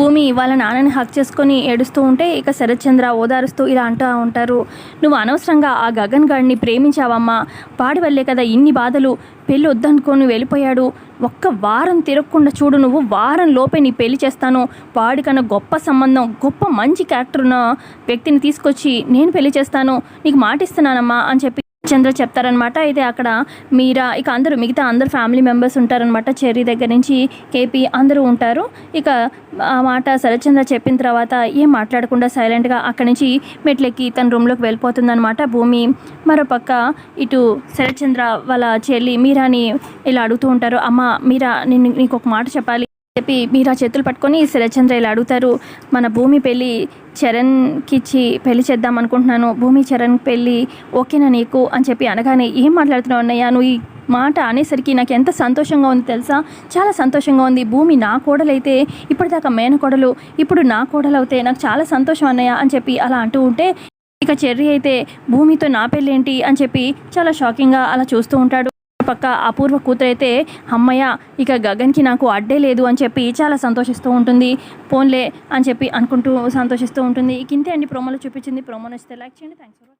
భూమి వాళ్ళ నాన్నని హక్ చేసుకొని ఏడుస్తూ ఉంటే ఇక శరత్చంద్ర ఓదారుస్తూ ఇలా అంటూ ఉంటారు. నువ్వు అనవసరంగా ఆ గగన్ గాడిని ప్రేమించావమ్మా. వాడి వల్లే కదా ఇన్ని బాధలు. పెళ్ళి వద్దనుకొని వెళ్ళిపోయాడు. ఒక్క వారం తిరగకుండా చూడు నువ్వు. వారం లోపే నీ పెళ్ళి చేస్తాను. వాడికన్నా గొప్ప సంబంధం గొప్ప మంచి క్యారెక్టర్ ఉన్న వ్యక్తిని తీసుకొచ్చి నేను పెళ్ళి చేస్తాను. నీకు మాటిస్తున్నానమ్మా అని చెప్పి చంద్ర చెప్తారనమాట. అయితే అక్కడ మీరా ఇక అందరూ మిగతా అందరు ఫ్యామిలీ మెంబర్స్ ఉంటారనమాట. చెర్రీ దగ్గర నుంచి కేపీ అందరూ ఉంటారు. ఇక ఆ మాట శరత్చంద్ర చెప్పిన తర్వాత ఏం మాట్లాడకుండా సైలెంట్గా అక్కడి నుంచి మెట్లెక్కి తన రూమ్లోకి వెళ్ళిపోతుందనమాట. భూమి మరోపక్క ఇటు శరత్చంద్ర వాళ్ళ చెల్లి మీరాని ఇలా అడుగుతూ ఉంటారు. అమ్మ మీరా నేను నీకు ఒక మాట చెప్పాలి. చెప్పి మీరా చేతులు పట్టుకొని శరత్చంద్ర ఇలా అడుగుతారు మన భూమి పెళ్ళి చరణ్కి ఇచ్చి పెళ్ళి చేద్దాం అనుకుంటున్నాను. భూమి చరణ్ పెళ్ళి ఓకేనా నీకు? అని చెప్పి అనగానే ఏం మాట్లాడుతున్నావు అన్నయ్య? నువ్వు ఈ మాట అనేసరికి నాకు ఎంత సంతోషంగా ఉంది తెలుసా? చాలా సంతోషంగా ఉంది. భూమి నా కోడలైతే ఇప్పటిదాకా మేనకోడలు ఇప్పుడు నా కోడలు అవుతే నాకు చాలా సంతోషం అన్నయ్య అని చెప్పి అలా అంటూ ఉంటే ఇక చెర్రీ అయితే భూమితో నా పెళ్ళేంటి? అని చెప్పి చాలా షాకింగ్గా అలా చూస్తూ ఉంటాడు. పక్క అపూర్వ కూతురైతే అమ్మయ్య ఇక గగన్కి నాకు అడ్డే లేదు అని చెప్పి చాలా సంతోషిస్తూ ఉంటుంది. పోన్లే అని చెప్పి అనుకుంటూ సంతోషిస్తూ ఉంటుంది. ఇక ఇంతే అండి ప్రోమోలో చూపించింది ప్రోమో నచ్చితే లైక్ చేయండి. Thanks for